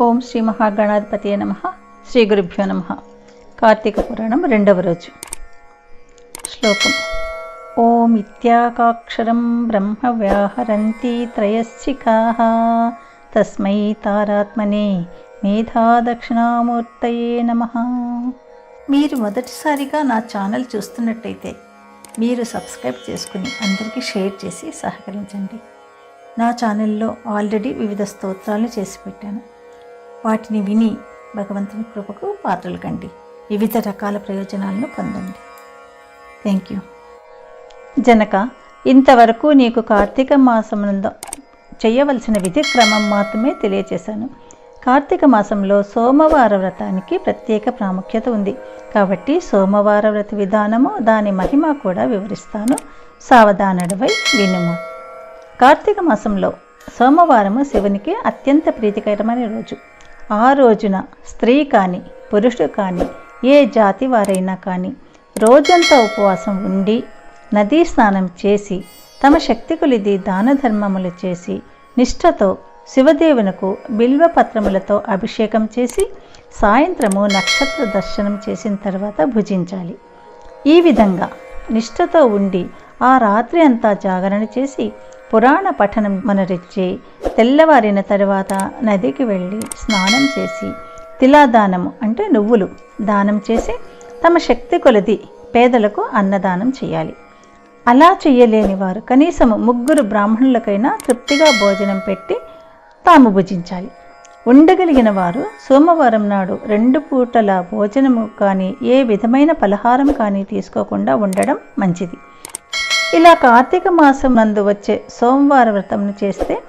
ఓం శ్రీ మహాగణాధిపతి నమ. శ్రీ గురుభ్యో నమ. కార్తీక పురాణం రెండవ రోజు. శ్లోకం. ఓం ఇత్యాకాక్షరం బ్రహ్మ వ్యాహరంతి త్రయశ్చికా. తస్మై తారాత్మనే మేధా దక్షిణామూర్తయే నమ. మీరు మొదటిసారిగా నా ఛానల్ చూస్తున్నట్టయితే మీరు సబ్స్క్రైబ్ చేసుకుని అందరికీ షేర్ చేసి సహకరించండి. నా ఛానల్లో ఆల్రెడీ వివిధ స్తోత్రాలను చేసి పెట్టాను. వాటిని విని భగవంతుని కృపకు పాత్రలు కండి. వివిధ రకాల ప్రయోజనాలను పొందండి. థ్యాంక్ యూ జనక ఇంతవరకు నీకు కార్తీక మాసమునందు చేయవలసిన విధి క్రమం మాత్రమే తెలియచేశాను. కార్తీక మాసంలో సోమవార వ్రతానికి ప్రత్యేక ప్రాముఖ్యత ఉంది. కాబట్టి సోమవార వ్రత విధానము దాని మహిమ కూడా వివరిస్తాను. సావధానుడివై వినుము. కార్తీక మాసంలో సోమవారము శివునికి అత్యంత ప్రీతికరమైన రోజు. ఆ రోజున స్త్రీ కానీ పురుషుడు కానీ ఏ జాతి వారైనా కానీ రోజంతా ఉపవాసం ఉండి నదీ స్నానం చేసి తమ శక్తి కొలిది దాన ధర్మములు చేసి నిష్ఠతో శివదేవునకు బిల్వపత్రములతో అభిషేకం చేసి సాయంత్రము నక్షత్ర దర్శనం చేసిన తర్వాత భుజించాలి. ఈ విధంగా నిష్ఠతో ఉండి ఆ రాత్రి అంతా జాగరణ చేసి పురాణ పఠనం మనరిచ్చి తెల్లవారిన తర్వాత నదికి వెళ్ళి స్నానం చేసి తిలాదానము అంటే నువ్వులు దానం చేసి తమ శక్తి కొలది పేదలకు అన్నదానం చేయాలి. అలా చెయ్యలేని వారు కనీసం ముగ్గురు బ్రాహ్మణులకైనా తృప్తిగా భోజనం పెట్టి తాము భుజించాలి. ఉండగలిగిన వారు సోమవారం నాడు రెండు పూటల భోజనము కానీ ఏ విధమైన పలహారం కానీ తీసుకోకుండా ఉండడం మంచిది. ఇలా కార్తీక మాసం నందు వచ్చే సోమవార వ్రతంను చేస్తే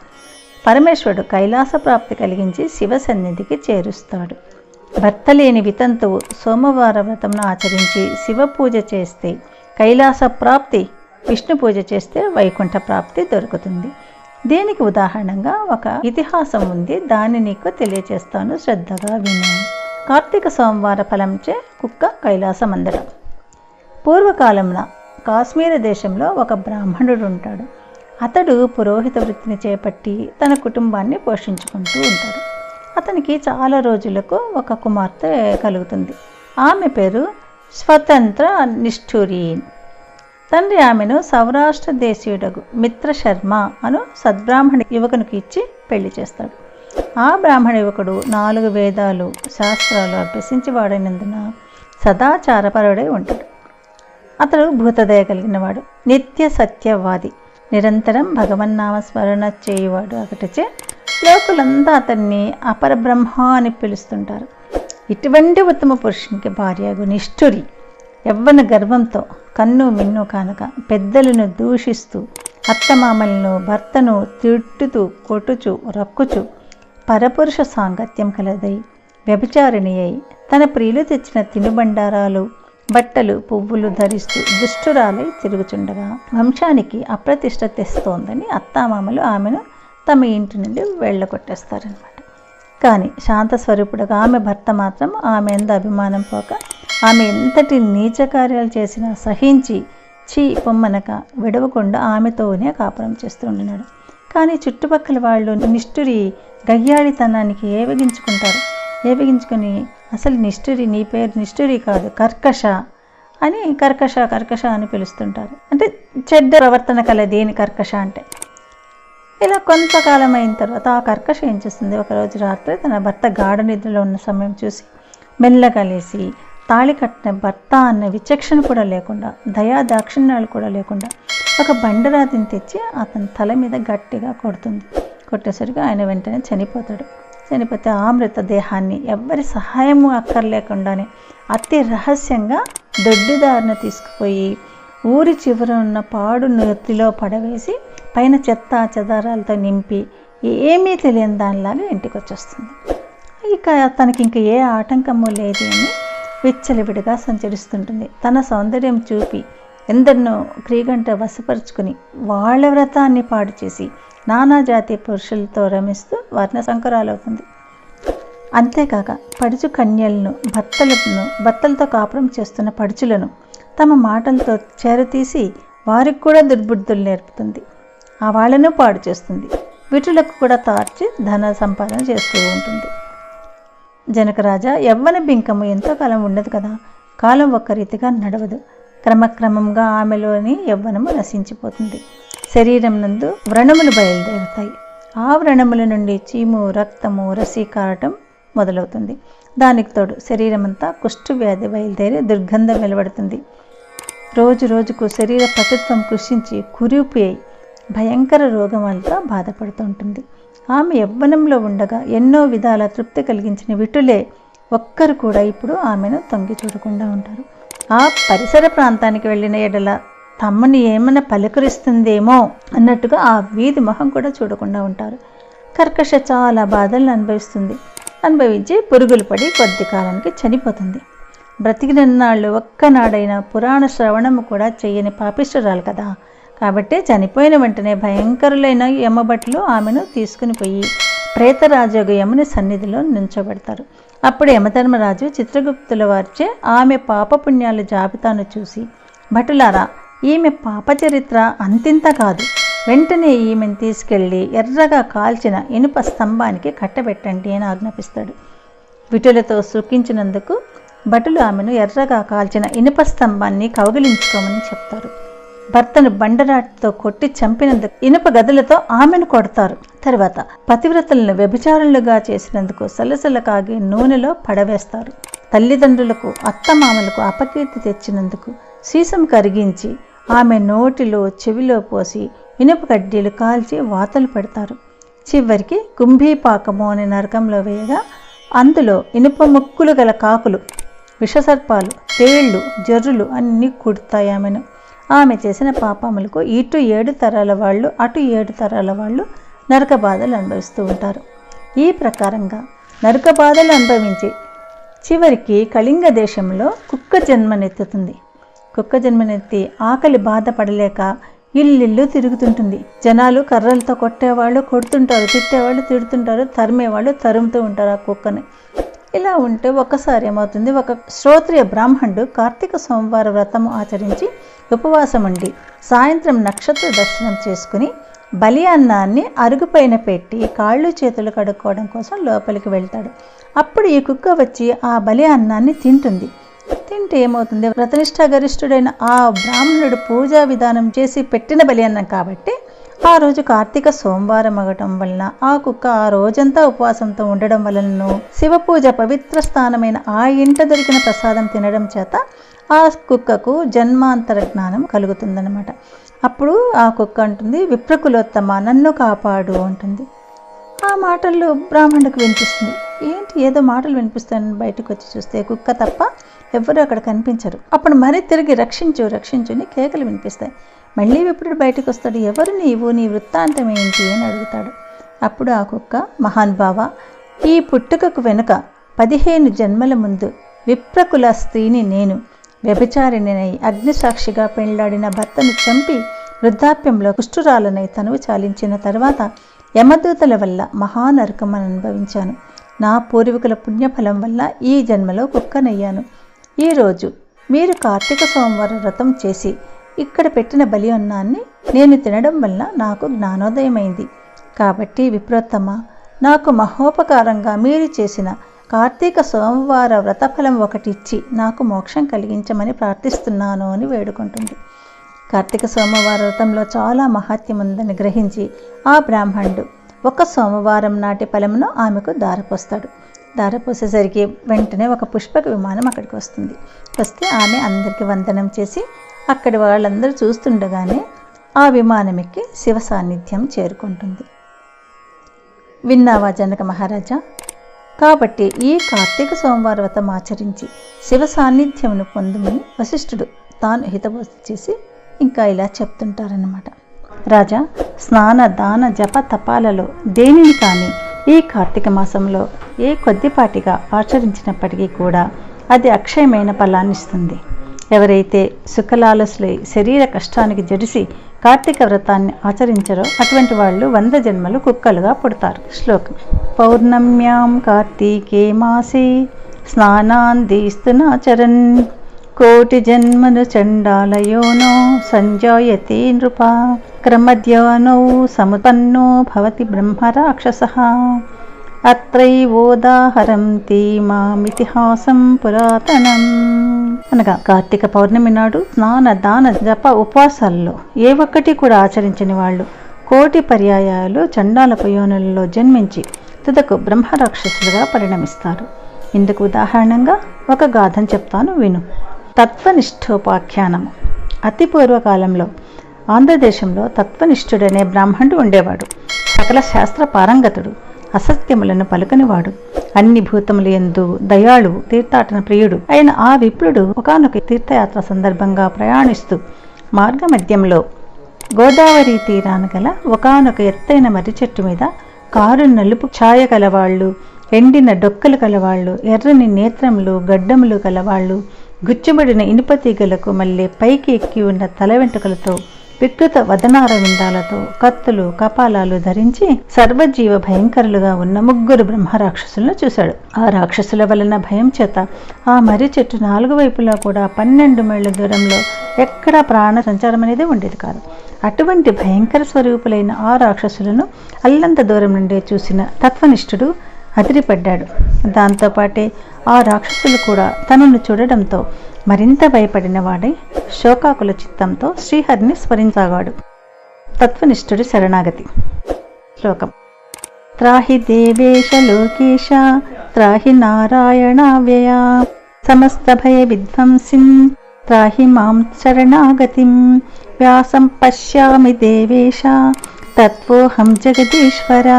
పరమేశ్వరుడు కైలాస ప్రాప్తి కలిగించి శివ సన్నిధికి చేరుస్తాడు. భర్త లేని వితంతువు సోమవార వ్రతంను ఆచరించి శివ పూజ చేస్తే కైలాస ప్రాప్తి విష్ణు పూజ చేస్తే వైకుంఠ ప్రాప్తి దొరుకుతుంది. దీనికి ఉదాహరణగా ఒక ఇతిహాసం ఉంది. దాన్ని నీకు తెలియచేస్తాను శ్రద్ధగా విను. కార్తీక సోమవార ఫలంచే కుక్క కైలాసం అందడం పూర్వకాలంలో కాశ్మీర దేశంలో ఒక బ్రాహ్మణుడు ఉంటాడు. అతడు పురోహిత వృత్తిని చేపట్టి తన కుటుంబాన్ని పోషించుకుంటూ ఉంటాడు. అతనికి చాలా రోజులకు ఒక కుమార్తె కలుగుతుంది. ఆమె పేరు స్వతంత్ర నిష్ఠూరీన్. తండ్రి ఆమెను సౌరాష్ట్ర దేశీయుడగు మిత్ర శర్మ అను సద్బ్రాహ్మణ యువకునికి ఇచ్చి పెళ్ళి చేస్తాడు. ఆ బ్రాహ్మణ యువకుడు నాలుగు వేదాలు శాస్త్రాలు అభ్యసించి వాడైనందున సదాచారపరుడై ఉంటాడు. అతడు భూతదయ కలిగినవాడు నిత్య సత్యవాది. నిరంతరం భగవన్నామస్మరణ చేయువాడు ఒకటిచే లోకులంతా అతన్ని అపరబ్రహ్మ అని పిలుస్తుంటారు. ఇటువంటి ఉత్తమ పురుషునికి భార్యగు నిష్ఠురి యవ్వన గర్వంతో కన్ను మిన్ను కానక పెద్దలను దూషిస్తూ అత్తమామలను భర్తను తిట్టుతూ కొట్టుచు రక్కుచు పరపురుష సాంగత్యం కలదై వ్యభిచారిణి అయి తన ప్రియులు తెచ్చిన తినుబండారాలు బట్టలు పువ్వులు ధరిస్తూ దుష్టురాలై తిరుగుచుండగా వంశానికి అప్రతిష్ట తెస్తోందని అత్తామామలు ఆమెను తమ ఇంటి నుండి వెళ్ళగొట్టేస్తారనమాట కానీ శాంత స్వరూపుడుగా ఆమె భర్త మాత్రం ఆమె ఎంత అభిమానం పోక ఆమె ఎంతటి నీచ కార్యాలు చేసినా సహించి చీ పొమ్మనక విడవకుండా ఆమెతోనే కాపురం చేస్తూ ఉండినాడు. కానీ చుట్టుపక్కల వాళ్ళు నిష్ఠురి గయ్యాళితనానికి ఏవగించుకుంటారు? ఏవగించుకొని అసలు నిష్ఠురి నీ పేరు నిష్ఠురి కాదు కర్కశ అని కర్కశ కర్కశ అని పిలుస్తుంటారు. అంటే చెడ్డ ప్రవర్తన కల దేని కర్కశ అంటే? ఇలా కొంతకాలం అయిన తర్వాత ఆ కర్కశ ఏం చేస్తుంది? ఒకరోజు రాత్రి తన భర్త గాఢ నిద్రలో ఉన్న సమయం చూసి మెల్లగా లేసి తాళి కట్టిన భర్త అన్న విచక్షణ కూడా లేకుండా దయా దాక్షిణ్యాలు కూడా లేకుండా ఒక బండరాతిని తెచ్చి అతని తల మీద గట్టిగా కొడుతుంది. కొట్టేసరికి ఆయన వెంటనే చనిపోతాడు. చనిపోతే ఆ మృతదేహాన్ని ఎవ్వరి సహాయము అక్కర్లేకుండానే అతి రహస్యంగా దొడ్డిదారిన తీసుకుపోయి ఊరి చివర ఉన్న పాడు నృతిలో పడవేసి పైన చెత్త చెదారాలతో నింపి ఏమీ తెలియని దానిలాగా ఇంటికి వచ్చేస్తుంది ఇక తనకి ఇంక ఏ ఆటంకము లేదు అని విచ్చలవిడిగా సంచరిస్తుంటుంది. తన సౌందర్యం చూపి ఎందరినో క్రీగంట వశపరుచుకుని వాళ్ళ వ్రతాన్ని పాడు చేసి నానా జాతి పురుషులతో రమిస్తూ వర్ణ సంకరాలవుతుంది అంతేకాక పడుచు కన్యలను భర్తలను భర్తలతో కాపురం చేస్తున్న పడుచులను తమ మాటలతో చేరతీసి వారికి కూడా దుర్బుద్ధులు నేర్పుతుంది. ఆ వాళ్ళను పాడు చేస్తుంది. వీటులకు కూడా తార్చి ధన సంపాదన చేస్తూ ఉంటుంది. జనకరాజా యవ్వన బింకము ఎంతో కాలం ఉండదు కదా? కాలం ఒక్క రీతిగా నడవదు. క్రమక్రమంగా ఆమెలోని యవ్వనము నశించిపోతుంది. శరీరం నందు వ్రణములు బయలుదేరుతాయి. ఆ వ్రణముల నుండి చీము రక్తము రసి కారటం మొదలవుతుంది. దానికి తోడు శరీరం అంతా కుష్టు వ్యాధి బయలుదేరి దుర్గంధం వెలువడుతుంది. రోజు రోజుకు శరీర పటుత్వం కృషించి కురిపియి భయంకర రోగం బాధపడుతూ ఉంటుంది ఆమె యవ్వనంలో ఉండగా ఎన్నో విధాల తృప్తి కలిగించిన విటులే ఒక్కరు కూడా ఇప్పుడు ఆమెను తొంగి చూడకుండా ఉంటారు. ఆ పరిసర ప్రాంతానికి వెళ్ళిన ఎడల తమ్మని ఏమైనా పలకరిస్తుందేమో అన్నట్టుగా ఆ వీధి మొహం కూడా చూడకుండా ఉంటారు. కర్కశ చాలా బాధలను అనుభవిస్తుంది. అనుభవించి పురుగులు పడి కొద్ది కాలానికి చనిపోతుంది. బ్రతికినన్నాళ్ళు ఒక్కనాడైన పురాణ శ్రవణము కూడా చెయ్యని పాపిష్టురాలు కదా. కాబట్టి చనిపోయిన వెంటనే భయంకరులైన యమభట్లు ఆమెను తీసుకుని పోయి ప్రేతరాజోగ యముని సన్నిధిలో నుంచోబెడతారు. అప్పుడు యమధర్మరాజు చిత్రగుప్తుల వారిచే ఆమె పాపపుణ్యాల జాబితాను చూసి భటులారా ఈమె పాప చరిత్ర అంతింత కాదు. వెంటనే ఈమెను తీసుకెళ్ళి ఎర్రగా కాల్చిన ఇనుప స్తంభానికి కట్టబెట్టండి అని ఆజ్ఞాపిస్తాడు. విటులతో సుఖించినందుకు భటులు ఆమెను ఎర్రగా కాల్చిన ఇనుప స్తంభాన్ని కౌగిలించుకోమని చెప్తారు. భర్తను బండరాటితో కొట్టి చంపినందుకు ఇనుప గదులతో ఆమెను కొడతారు. తర్వాత పతివ్రతలను వ్యభిచారులుగా చేసినందుకు సలసల కాగి నూనెలో పడవేస్తారు. తల్లిదండ్రులకు అత్తమామలకు అపకీర్తి తెచ్చినందుకు సీసం కరిగించి ఆమె నోటిలో చెవిలో పోసి ఇనుప కడ్డీలు కాల్చి వాతలు పెడతారు. చివరికి కుంభీపాకము అనే నరకంలో వేయగా అందులో ఇనుప ముక్కులు గల కాకులు విషసర్పాలు తేళ్ళు జర్రులు అన్నీ కుడతాయి ఆమెను. ఆమె చేసిన పాపములకు ఇటు ఏడు తరాల వాళ్ళు అటు ఏడు తరాల వాళ్ళు నరక బాధలు అనుభవిస్తూ ఉంటారు. ఈ ప్రకారంగా నరక బాధలు అనుభవించి చివరికి కళింగ దేశంలో కుక్క జన్మనెత్తుతుంది. కుక్క జన్మనెత్తి ఆకలి బాధపడలేక ఇల్లిల్లు తిరుగుతుంటుంది. జనాలు కర్రలతో కొట్టేవాళ్ళు కొడుతుంటారు తిట్టేవాళ్ళు తిడుతుంటారు తరిమేవాళ్ళు తరుముతూ ఉంటారు ఆ కుక్కని. ఇలా ఉంటే ఒక్కసారి ఏమవుతుంది? ఒక శ్రోత్రియ బ్రాహ్మణుడు కార్తీక సోమవార వ్రతం ఆచరించి ఉపవాసం ఉండి సాయంత్రం నక్షత్ర దర్శనం చేసుకుని బలి అన్నాన్ని అరుగుపైన పెట్టి కాళ్ళు చేతులు కడుక్కోవడం కోసం లోపలికి వెళ్తాడు. అప్పుడు ఈ కుక్క వచ్చి ఆ బలి అన్నాన్ని తింటుంది. తింటే ఏమవుతుంది? వ్రతనిష్ట గరిష్ఠుడైన ఆ బ్రాహ్మణుడు పూజా విధానం చేసి పెట్టిన బలి అన్నం కాబట్టి ఆ రోజు కార్తీక సోమవారం అవ్వటం వలన ఆ కుక్క ఆ రోజంతా ఉపవాసంతో ఉండడం వలనను శివ పూజ పవిత్ర స్థానమైన ఆ ఇంట దొరికిన ప్రసాదం తినడం చేత ఆ కుక్కకు జన్మాంతర జ్ఞానం కలుగుతుందన్నమాట. అప్పుడు ఆ కుక్క అంటుంది విప్రకులోత్తమ నన్ను కాపాడు అంటుంది. ఆ మాటలు బ్రాహ్మణుడికి వినిపిస్తుంది. ఏంటి ఏదో మాటలు వినిపిస్తాయని బయటకు వచ్చి చూస్తే కుక్క తప్ప ఎవరు అక్కడ కనిపించరు. అప్పుడు మరీ తిరిగి రక్షించు రక్షించుని కేకలు వినిపిస్తాయి. మళ్ళీ ఎప్పుడు బయటకు వస్తాడు. ఎవరు నీవు? నీ వృత్తాంతం ఏంటి అని అడుగుతాడు. అప్పుడు ఆ కుక్క మహానుభావ ఈ పుట్టుకకు వెనుక పదిహేను జన్మల ముందు విప్రకుల స్త్రీని నేను వ్యభిచారిణినై అగ్నిసాక్షిగా పెళ్ళాడిన భర్తను చంపి వృద్ధాప్యంలో కుష్ఠురాలనై తనువు చాలించిన తర్వాత యమదూతల వల్ల మహానరకమని అనుభవించాను. నా పూర్వీకుల పుణ్యఫలం వల్ల ఈ జన్మలో కుక్కనయ్యాను. ఈరోజు మీరు కార్తీక సోమవారం వ్రతం చేసి ఇక్కడ పెట్టిన బలి అన్నాన్ని నేను తినడం వల్ల నాకు జ్ఞానోదయమైంది. కాబట్టి విప్రోత్తమ నాకు మహోపకారంగా మీరు చేసిన కార్తీక సోమవార వ్రతఫలం ఒకటిచ్చి నాకు మోక్షం కలిగించమని ప్రార్థిస్తున్నాను అని వేడుకుంటుంది. కార్తీక సోమవార వ్రతంలో చాలా మహాత్యం ఉందని గ్రహించి ఆ బ్రాహ్మణుడు ఒక సోమవారం నాటి ఫలమును ఆమెకు దారపోస్తాడు దారపోసేసరికి వెంటనే ఒక పుష్పక విమానం అక్కడికి వస్తుంది. వస్తే ఆమె అందరికీ వందనం చేసి అక్కడి వాళ్ళందరూ చూస్తుండగానే ఆ విమానం ఎక్కి శివ సాన్నిధ్యం చేరుకుంటుంది. విన్నావా జనక మహారాజా? కాబట్టి ఈ కార్తీక సోమవార వ్రతం ఆచరించి శివ సాన్నిధ్యమును పొందుమని వశిష్ఠుడు తాను హితబోధ చేసి ఇంకా ఇలా చెప్తుంటారన్నమాట. రాజా స్నాన దాన జప తపాలలో దేనిని కానీ ఈ కార్తీక మాసంలో ఏ కొద్దిపాటిగా ఆచరించినప్పటికీ కూడా అది అక్షయమైన ఫలాన్ని ఇస్తుంది ఎవరైతే సుఖలాలసులై శరీర కష్టానికి జడిసి కార్తీక వ్రతాన్ని ఆచరించరో అటువంటి వాళ్ళు వంద జన్మలు కుక్కలుగా పుడతారు. శ్లోకం. పౌర్ణమ్యాం కార్తీకే మాసే స్నానాందీస్తునాచరన్ కోటి జన్మను చండాలయోనో సంజాయతి నృప క్రమధ్యానౌ సముపన్నో భవతి బ్రహ్మరాక్షస అత్రైవోదాహరంతి మామితిహాసం పురాతనం అనగా కార్తీక పౌర్ణమి నాడు స్నాన దాన జప ఉపవాసాల్లో ఏ ఒక్కటి కూడా ఆచరించని వాళ్ళు కోటి పర్యాయాలు చండాల యోనులలో జన్మించి తుదకు బ్రహ్మరాక్షసులుగా పరిణమిస్తారు. ఇందుకు ఉదాహరణంగా ఒక గాథం చెప్తాను విను. తత్వనిష్ఠోపాఖ్యానము. అతి పూర్వకాలంలో ఆంధ్రదేశంలో తత్వనిష్ఠుడనే బ్రాహ్మణుడు ఉండేవాడు. సకల శాస్త్ర పారంగతుడు అసత్యములను పలుకనివాడు. అన్ని భూతములు ఎందు దయాళు తీర్థాటన ప్రియుడు. అయిన ఆ విప్రుడు ఒకనొక తీర్థయాత్ర సందర్భంగా ప్రయాణిస్తూ మార్గమధ్యంలో గోదావరి తీరాన గల ఒకనొక ఎత్తైన మర్రి చెట్టు మీద కారు నలుపు ఛాయ గలవాళ్ళు ఎండిన డొక్కలు కలవాళ్ళు ఎర్రని నేత్రములు గడ్డములు కలవాళ్ళు గుచ్చుమడిన ఇనుప తీగలకు మళ్ళీ పైకి ఎక్కి ఉన్న తల వెంట్రుకలతో వికృత వదనార విందాలతో కత్తులు కపాలాలు ధరించి సర్వజీవ భయంకరులుగా ఉన్న ముగ్గురు బ్రహ్మ రాక్షసులను చూశాడు. ఆ రాక్షసుల వలన భయం చేత ఆ మర్రి చెట్టు నాలుగు వైపులా కూడా పన్నెండు మైళ్ళ దూరంలో ఎక్కడా ప్రాణ సంచారం అనేది ఉండేది కాదు. అటువంటి భయంకర స్వరూపులైన ఆ రాక్షసులను అల్లంత దూరం నుండే చూసిన తత్వనిష్ఠుడు అదిరిపడ్డాడు. దాంతోపాటే ఆ రాక్షసులు కూడా తనను చూడడంతో మరింత భయపడిన వాడై శోకాకుల చిత్తంతో శ్రీహరిని స్మరించగాడు. తత్వనిష్ఠుడి శరణాగతి. శ్లోకం. త్రాహి దేవేశ లోకేశ త్రాహి నారాయణ వ్యయ సమస్త భయ విధ్వంసిన్ త్రాహి మాం శరణాగతిం వ్యాసం పశ్యామి దేవేశ తత్వోహం జగదీశ్వర.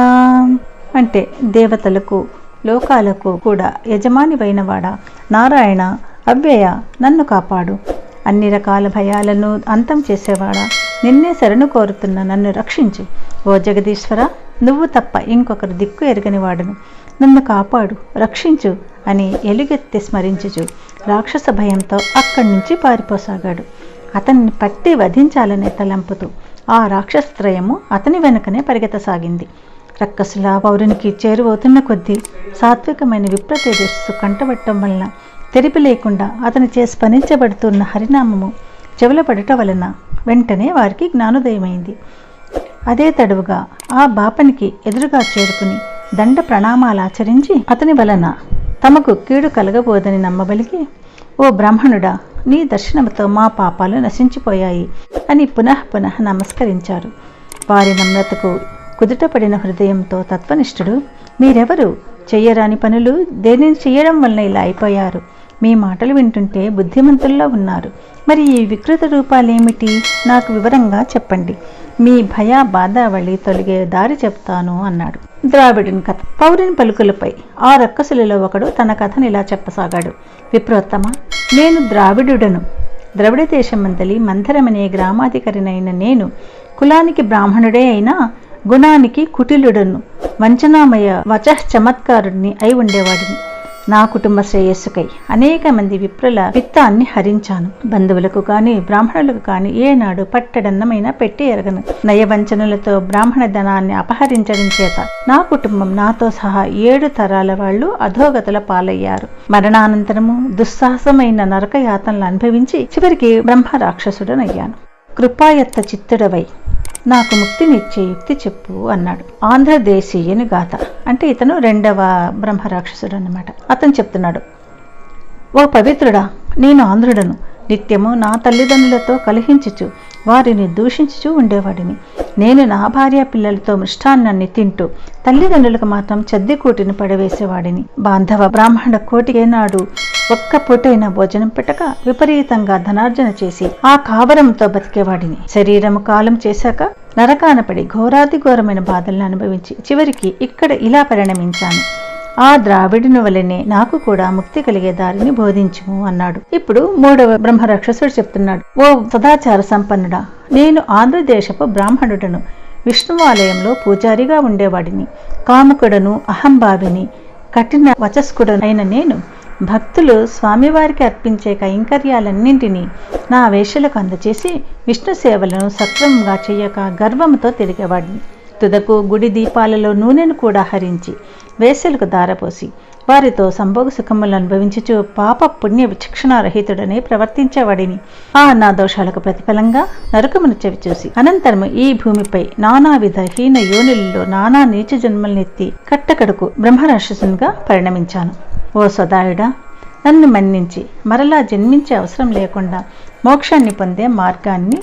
అంటే దేవతలకు లోకాలకు కూడా యజమానివైనవాడా? నారాయణ అవ్యయ నన్ను కాపాడు. అన్ని రకాల భయాలను అంతం చేసేవాడా? నిన్నే శరణు కోరుతున్న నన్ను రక్షించు. ఓ జగదీశ్వర నువ్వు తప్ప ఇంకొకరు దిక్కు ఎరగని వాడును నన్ను కాపాడు రక్షించు అని ఎలుగెత్తి స్మరించుచు రాక్షస భయంతో అక్కడి నుంచి పారిపోసాగాడు. అతన్ని పట్టి వధించాలనే తలంపుతూ ఆ రాక్షసత్రయము అతని వెనుకనే పరిగెత్తసాగింది. రక్కసుల పౌరునికి చేరువవుతున్న కొద్దీ సాత్వికమైన విప్ర తేజస్సు వలన తెరిపి లేకుండా అతను చే స్మరించబడుతున్న హరినామము చెవులపడట వలన వెంటనే వారికి జ్ఞానోదయమైంది. అదే తడువుగా ఆ బాపనికి ఎదురుగా చేరుకుని దండ ప్రణామాలు ఆచరించి అతని వలన తమకు కీడు కలగబోదని నమ్మబలికి ఓ బ్రాహ్మణుడా నీ దర్శనముతో మా పాపాలు నశించిపోయాయి అని పునః పునః నమస్కరించారు. వారి నమ్రతకు కుదుటపడిన హృదయంతో తత్వనిష్ఠుడు మీరెవరు? చెయ్యరాని పనులు దేనిని చేయడం వలన ఇలా అయిపోయారు? మీ మాటలు వింటుంటే బుద్ధిమంతుల్లో ఉన్నారు. మరి ఈ వికృత రూపాలేమిటి? నాకు వివరంగా చెప్పండి. మీ భయ బాధావళి తొలగే దారి చెప్తాను అన్నాడు. ద్రావిడుని కథ. పౌరుని పలుకులపై ఆ రక్కసులలో ఒకడు తన కథను ఇలా చెప్పసాగాడు. విప్రోత్తమ నేను ద్రావిడుడను. ద్రవిడ దేశమంతలి మంధరమనే గ్రామాధికారినైన నేను కులానికి బ్రాహ్మణుడే అయినా గుణానికి కుటిలుడను వంచనామయ వచః చమత్కారుడిని అయి ఉండేవాడిని. నా కుటుంబ శ్రేయస్సుకై అనేక మంది విప్రుల విత్తాన్ని హరించాను. బంధువులకు కాని బ్రాహ్మణులకు కాని ఏనాడు పట్టడన్నమైనా పెట్టి ఎరగను. నయవంచనలతో బ్రాహ్మణ ధనాన్ని అపహరించడం చేత నా కుటుంబం నాతో సహా ఏడు తరాల వాళ్ళు అధోగతుల పాలయ్యారు. మరణానంతరము దుస్సాహసమైన నరక యాతనలు అనుభవించి చివరికి బ్రహ్మ రాక్షసుడనయ్యాను కృపాయత్త చిత్తుడవై నాకు ముక్తినిచ్చే యుక్తి చెప్పు అన్నాడు. ఆంధ్రదేశీయుని గాథ. అంటే ఇతను రెండవ బ్రహ్మరాక్షసుడు అనమాట అతను చెప్తున్నాడు. ఓ పవిత్రుడా నేను ఆంధ్రుడను. నిత్యము నా తల్లిదండ్రులతో కలిహించుచు వారిని దూషించుచు ఉండేవాడిని. నేను నా భార్య పిల్లలతో మృష్టాన్నాన్ని తింటూ తల్లిదండ్రులకు మాత్రం చద్దికూటిని పడవేసేవాడిని. బాంధవ బ్రాహ్మణ కోటికేనాడు ఒక్క పూటైన భోజనం పెట్టక విపరీతంగా ధనార్జన చేసి ఆ కావరంతో బతికేవాడిని. శరీరము కాలం చేశాక నరకాన పడి ఘోరాతి ఘోరమైన బాధలను అనుభవించి చివరికి ఇక్కడ ఇలా పరిణమించాను. ఆ ద్రావిడుని వలనే నాకు కూడా ముక్తి కలిగే దారిని బోధించుము అన్నాడు. ఇప్పుడు మూడవ బ్రహ్మరాక్షసుడు చెప్తున్నాడు. ఓ సదాచార సంపన్నుడా నేను ఆంధ్రదేశపు బ్రాహ్మణుడను విష్ణువాలయంలో పూజారిగా ఉండేవాడిని. కాముకుడను అహంభావిని కఠిన వచస్కుడనైన నేను భక్తులు స్వామివారికి అర్పించే కైంకర్యాలన్నింటినీ నా వేషలకు అందచేసి విష్ణు సేవలను సత్వంగా చేయక గర్వంతో తిరిగేవాడిని. తుదకు గుడి దీపాలలో నూనెను కూడా హరించి వేసలకు దారపోసి వారితో సంభోగ సుఖములను అనుభవించుచు పాప పుణ్య విచక్షణారహితుడని ప్రవర్తించేవాడిని ఆ నా దోషాలకు ప్రతిఫలంగా నరకమును చెవి చూసి అనంతరము ఈ భూమిపై నానావిధ హీన యోనులలో నానా నీచ జన్మలనెత్తి కట్టకడుకు బ్రహ్మరాక్షసునిగా పరిణమించాను. ఓ సదాయుడా నన్ను మన్నించి మరలా జన్మించే అవసరం లేకుండా మోక్షాన్ని పొందే మార్గాన్ని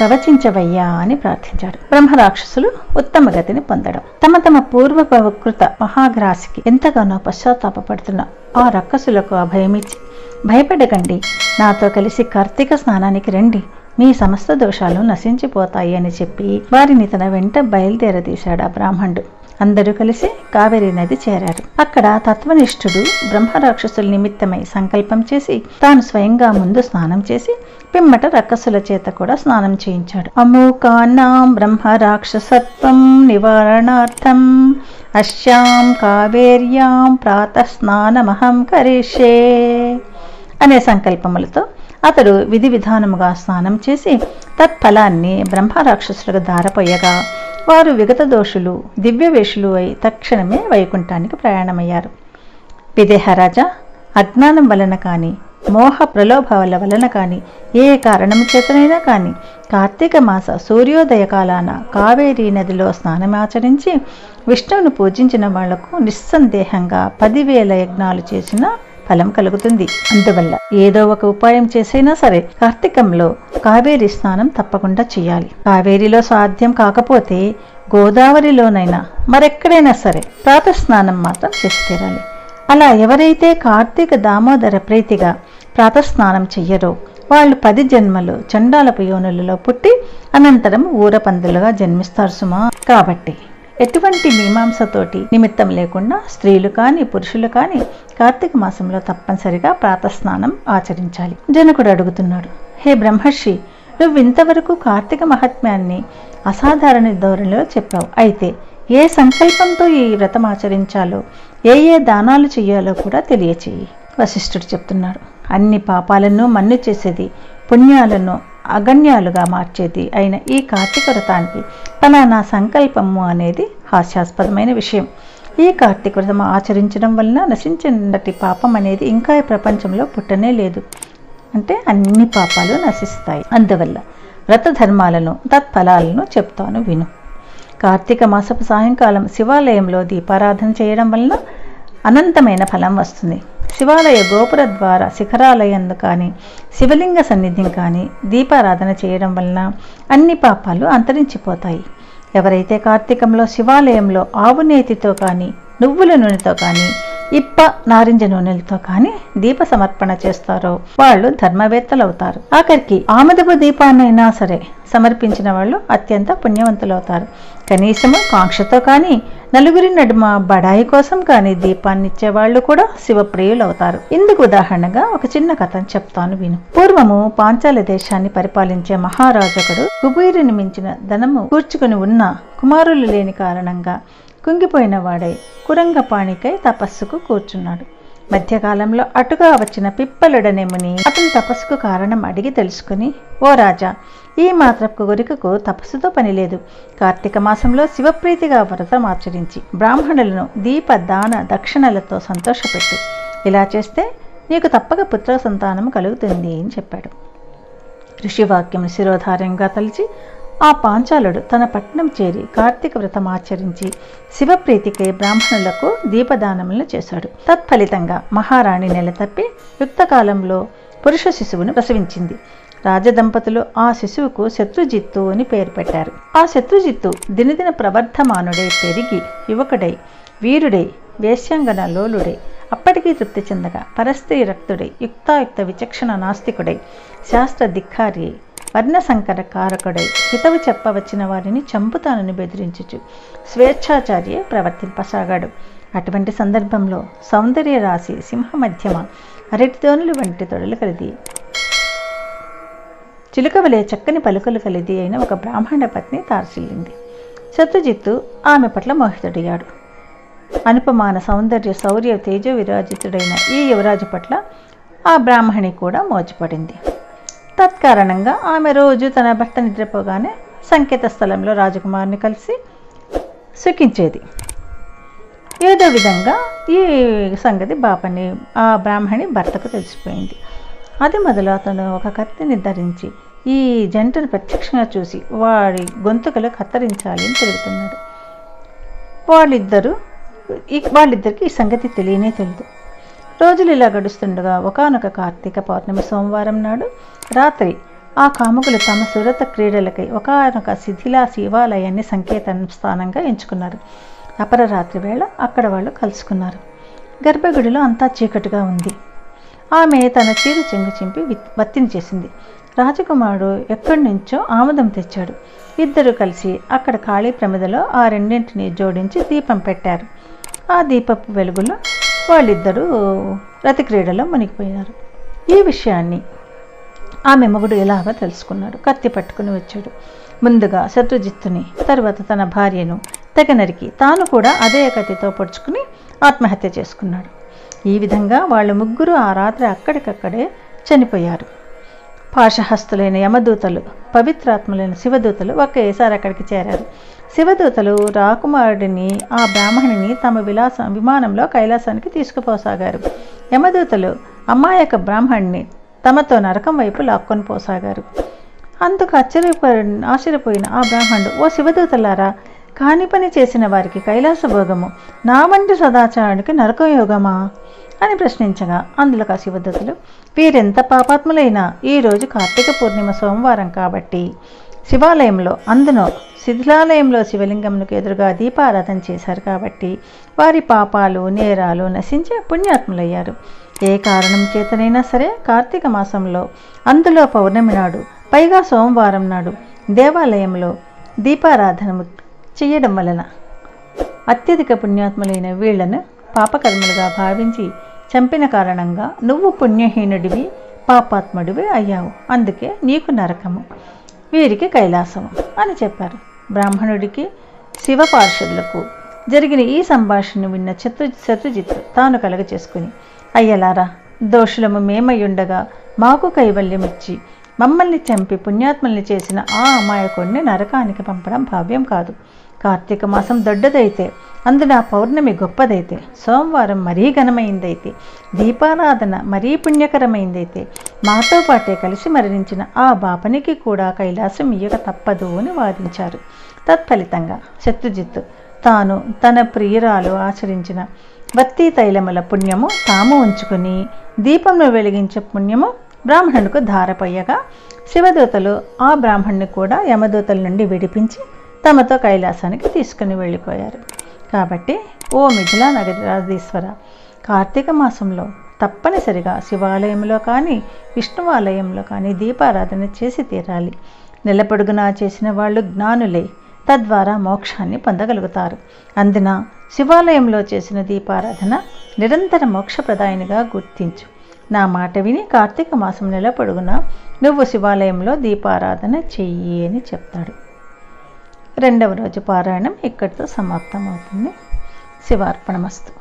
ప్రవచించవయ్యా అని ప్రార్థించాడు. బ్రహ్మరాక్షసులు ఉత్తమ గతిని పొందడం. తమ తమ పూర్వ మహాగ్రాసికి ఎంతగానో పశ్చాత్తాపడుతున్న ఆ రక్కసులకు అభయమిచ్చి భయపడకండి. నాతో కలిసి కార్తీక స్నానానికి రండి. మీ సమస్త దోషాలు నశించిపోతాయి అని చెప్పి వారిని తన వెంట బయలుదేరదీశాడు ఆ బ్రాహ్మణుడు. అందరూ కలిసి కావేరీ నది చేరారు. అక్కడ తత్వనిష్ఠుడు బ్రహ్మరాక్షసుల నిమిత్తమై సంకల్పం చేసి తాను స్వయంగా ముందు స్నానం చేసి పిమ్మట రక్కసుల చేత కూడా స్నానం చేయించాడు. అమూకానాం బ్రహ్మరాక్షసత్వం నివారణార్థం అశ్యాం కావేర్యాం ప్రాతస్నానమహం స్నానమహం అనే సంకల్పములతో అతడు విధి విధానముగా స్నానం చేసి తత్ఫలాన్ని బ్రహ్మరాక్షసులకు దారపోయగా వారు విగత దోషులు దివ్యవేషులు అయి తక్షణమే వైకుంఠానికి ప్రయాణమయ్యారు. విదేహరాజా అజ్ఞానం వలన కానీ మోహ ప్రలోభాల వలన కానీ ఏ కారణం చేతనైనా కానీ కార్తీక మాస సూర్యోదయ కాలాన కావేరీ నదిలో స్నానమాచరించి విష్ణువును పూజించిన వాళ్ళకు నిస్సందేహంగా పదివేల యజ్ఞాలు చేసిన ఫలం కలుగుతుంది. అందువల్ల ఏదో ఒక ఉపాయం చేసైనా సరే కార్తీకంలో కావేరి స్నానం తప్పకుండా చేయాలి. కావేరిలో సాధ్యం కాకపోతే గోదావరిలోనైనా మరెక్కడైనా సరే ప్రాతస్నానం మాత్రం చేసి తీరాలి. అలా ఎవరైతే కార్తీక దామోదర ప్రీతిగా ప్రాతస్నానం చెయ్యరో వాళ్ళు పది జన్మలు చండాలపు యోనులలో పుట్టి అనంతరం ఊరపందులుగా జన్మిస్తారు సుమా. కాబట్టి ఎటువంటి మీమాంసతోటి నిమిత్తం లేకుండా స్త్రీలు కానీ పురుషులు కానీ కార్తీక మాసంలో తప్పనిసరిగా ప్రాతస్నానం ఆచరించాలి. జనకుడు అడుగుతున్నాడు హే బ్రహ్మర్షి నువ్వు ఇంతవరకు కార్తీక మహాత్మ్యాన్ని అసాధారణ ధోరణిలో చెప్పావు. అయితే ఏ సంకల్పంతో ఈ వ్రతం ఆచరించాలో ఏ ఏ దానాలు చేయాలో కూడా తెలియచేయి. వశిష్ఠుడు చెప్తున్నాడు అన్ని పాపాలను మన్ను చేసేది పుణ్యాలను అగణ్యాలుగా మార్చేది అయిన ఈ కార్తీక వ్రతానికి ఫలానా సంకల్పము అనేది హాస్యాస్పదమైన విషయం. ఈ కార్తీక వ్రతం ఆచరించడం వలన నశించినటి పాపం అనేది ఇంకా ప్రపంచంలో పుట్టనే లేదు. అంటే అన్ని పాపాలు నశిస్తాయి. అందువల్ల వ్రత ధర్మాలను తత్ఫలాలను చెప్తాను విను. కార్తీక మాసపు సాయంకాలం శివాలయంలో దీపారాధన చేయడం వలన అనంతమైన ఫలం వస్తుంది. శివాలయ గోపుర ద్వార శిఖరాలయందు కానీ శివలింగ సన్నిధిని కానీ దీపారాధన చేయడం వలన అన్ని పాపాలు అంతరించిపోతాయి. ఎవరైతే కార్తీకంలో శివాలయంలో ఆవు నేతితో కానీ నువ్వుల నూనెతో కానీ ఇప్ప నారింజ నూనెలతో కానీ దీప సమర్పణ చేస్తారో వాళ్ళు ధర్మవేత్తలు అవుతారు ఆఖరికి ఆమెదపు దీపాన్నైనా సరే సమర్పించిన వాళ్ళు అత్యంత పుణ్యవంతులవుతారు. కనీసము కాంక్షతో కానీ నలుగురి నడుమ బడాయి కోసం కానీ దీపాన్ని ఇచ్చేవాళ్ళు కూడా శివప్రియులు అవుతారు ఇందుకు ఉదాహరణగా ఒక చిన్న కథను చెప్తాను విను. పూర్వము పాంచాల దేశాన్ని పరిపాలించే మహారాజకుడు కుబీరిని మించిన ధనము కూర్చుకుని ఉన్న కుమారులు లేని కారణంగా కుంగిపోయిన వాడై కురంగపాణికై తపస్సుకు కూర్చున్నాడు. మధ్యకాలంలో అటుగా వచ్చిన పిప్పలుడనే ముని అతని తపస్సుకు కారణం అడిగి తెలుసుకుని ఓ రాజా ఈ మాత్రపు కోరికకు తపస్సుతో పనిలేదు కార్తీక మాసంలో శివప్రీతిగా వ్రతం ఆచరించి బ్రాహ్మణులను దీప దాన దక్షిణలతో సంతోషపెట్టు. ఇలా చేస్తే నీకు తప్పక పుత్ర సంతానం కలుగుతుంది అని చెప్పాడు. ఋషివాక్యం శిరోధార్యంగా తలిచి ఆ పాంచాలుడు తన పట్నం చేరి కార్తీక వ్రతం ఆచరించి శివప్రీతికై బ్రాహ్మణులకు దీపదానములను చేశాడు. తత్ఫలితంగా మహారాణి నెల తప్పి యుక్తకాలంలో పురుష శిశువును ప్రసవించింది రాజదంపతులు ఆ శిశువుకు శత్రుజిత్తు అని పేరు పెట్టారు. ఆ శత్రుజిత్తు దినదిన ప్రవర్ధమానుడై పెరిగి యువకుడై వీరుడై వేశ్యాంగన లోలుడై అప్పటికీ తృప్తి చెందగా పరస్త్రీ రక్తుడై యుక్తాయుక్త విచక్షణ నాస్తికుడై శాస్త్ర ధిక్కారి వర్ణసంకర కారకుడై హితవు చెప్పవచ్చిన వారిని చంపుతానని బెదిరించుచు స్వేచ్ఛాచార్య ప్రవర్తింపసాగాడు. అటువంటి సందర్భంలో సౌందర్య రాశి సింహ మధ్యమ అరటితోనులు వంటి తొడలు కలిది. చిలుకవలే చక్కని పలుకలు కలిది అయిన ఒక బ్రాహ్మణ పత్ని తారసిల్లింది శత్రుజిత్తు ఆమె పట్ల మోహితుడయ్యాడు. అనుపమాన సౌందర్య శౌర్య తేజో విరాజితుడైన ఈ యువరాజు పట్ల ఆ బ్రాహ్మణి కూడా మోజుపడింది. తత్కారణంగా ఆమె రోజు తన భర్త నిద్రపోగానే సంకేత స్థలంలో రాజకుమారిని కలిసి సుఖించేది. ఏదో విధంగా ఈ సంగతి బాపని ఆ బ్రాహ్మణి భర్తకు తెలిసిపోయింది. అది మొదలు అతను ఒక కత్తిని ధరించి ఈ జంటను ప్రత్యక్షంగా చూసి వాడి గొంతుకలు కత్తిరించాలి అని తిరుగుతున్నాడు. వాళ్ళిద్దరూ ఈ వాళ్ళిద్దరికి ఈ సంగతి తెలియనే తెలియదు రోజులు ఇలా గడుస్తుండగా ఒకనొక కార్తీక పౌర్ణమి సోమవారం నాడు రాత్రి ఆ కాముకులు తమ సురత క్రీడలకై ఒకనొక శిథిలా శివాలయాన్ని సంకేత స్థానంగా ఎంచుకున్నారు. అపరరాత్రి వేళ అక్కడ వాళ్ళు కలుసుకున్నారు. గర్భగుడిలో అంతా చీకటిగా ఉంది. ఆమె తన చీర చెంగు చింపి విత్- వత్తిని చేసింది. రాజకుమారుడు ఎక్కడి నుంచో ఆముదం తెచ్చాడు. ఇద్దరు కలిసి అక్కడ ఖాళీ ప్రమిదలో ఆ రెండింటిని జోడించి దీపం పెట్టారు. ఆ దీపపు వెలుగులో వాళ్ళిద్దరూ రతి క్రీడలో మునిగిపోయారు ఈ విషయాన్ని ఆమె మొగుడు ఎలాగో తెలుసుకున్నాడు? కత్తి పట్టుకుని వచ్చాడు. ముందుగా శత్రుజిత్తుని తరువాత తన భార్యను తెగ నరికి తాను కూడా అదే కత్తితో పొడుచుకుని ఆత్మహత్య చేసుకున్నాడు. ఈ విధంగా వాళ్ళు ముగ్గురు ఆ రాత్రి అక్కడికక్కడే చనిపోయారు. పాశహస్తులైన యమదూతలు పవిత్రాత్ములైన శివదూతలు ఒకేసారి అక్కడికి చేరారు. శివదూతలు రాకుమారుడిని ఆ బ్రాహ్మణిని తమ విలాసం విమానంలో కైలాసానికి తీసుకుపోసాగారు. యమదూతలు అమ్మాయక బ్రాహ్మణ్ణి తమతో నరకం వైపు లాక్కొని పోసాగారు. అందుకు ఆశ్చర్యపడి ఆశ్చర్యపోయిన ఆ బ్రాహ్మణుడు ఓ శివదూతలారా కాని పని చేసిన వారికి కైలాస భోగము. నా వంటి సదాచారానికి నరకం యోగమా? అని ప్రశ్నించగా అందులో ఆ శివదూతలు వీరెంత పాపాత్ములైనా ఈరోజు కార్తీక పూర్ణిమ సోమవారం కాబట్టి శివాలయంలో అందునో శిథిలాలయంలో శివలింగంకు ఎదురుగా దీపారాధన చేశారు కాబట్టి వారి పాపాలు నేరాలు నశించి పుణ్యాత్ములయ్యారు. ఏ కారణం చేతనైనా సరే కార్తీక మాసంలో అందులో పౌర్ణమి నాడు పైగా సోమవారం నాడు దేవాలయంలో దీపారాధన చేయడం వలన అత్యధిక పుణ్యాత్ములైన వీళ్ళను పాపకర్మలుగా భావించి చంపిన కారణంగా నువ్వు పుణ్యహీనుడివి పాపాత్ముడివి అయ్యావు. అందుకే నీకు నరకము. వీరికి కైలాసము అని చెప్పారు. బ్రాహ్మణుడికి శివ పార్షదులకు జరిగిన ఈ సంభాషణను విన్న శత్రు శత్రుజిత్ తాను కలగ చేసుకుని అయ్యలారా దోషులము మేమయ్యుండగా మాకు కైవల్యం ఇచ్చి మమ్మల్ని చంపి పుణ్యాత్మల్ని చేసిన ఆ అమాయకుడిని నరకానికి పంపడం భావ్యం కాదు. కార్తీక మాసం దొడ్డదైతే అందున పౌర్ణమి గొప్పదైతే సోమవారం మరీ ఘనమైందైతే దీపారాధన మరీ పుణ్యకరమైందైతే మాతో పాటే కలిసి మరణించిన ఆ బాపనికి కూడా కైలాసం ఇయ్యక తప్పదు అని వాదించారు. తత్ఫలితంగా శత్రుజిత్తు తాను తన ప్రియురాలు ఆచరించిన వత్తి తైలముల పుణ్యము తాము ఉంచుకుని దీపంలో వెలిగించే పుణ్యము బ్రాహ్మణుడికి ధారపోయగా శివదూతలు ఆ బ్రాహ్మణ్ణి కూడా యమదూతల నుండి విడిపించి తమతో కైలాసానికి తీసుకుని వెళ్ళిపోయారు. కాబట్టి ఓ మిథిలా నగరాధీశ్వర కార్తీక మాసంలో తప్పనిసరిగా శివాలయంలో కానీ విష్ణువాలయంలో కానీ దీపారాధన చేసి తీరాలి. నెలపొడుగునా చేసిన వాళ్ళు జ్ఞానులే తద్వారా మోక్షాన్ని పొందగలుగుతారు. అందున శివాలయంలో చేసిన దీపారాధన నిరంతర మోక్షప్రదాయనిగా గుర్తించు. నా మాట విని కార్తీక మాసం నెల పొడుగున నువ్వు శివాలయంలో దీపారాధన చెయ్యి అని చెప్తాడు. రెండవ రోజు పారాయణం ఇక్కడితో సమాప్తం అవుతుంది శివార్పణమస్తు.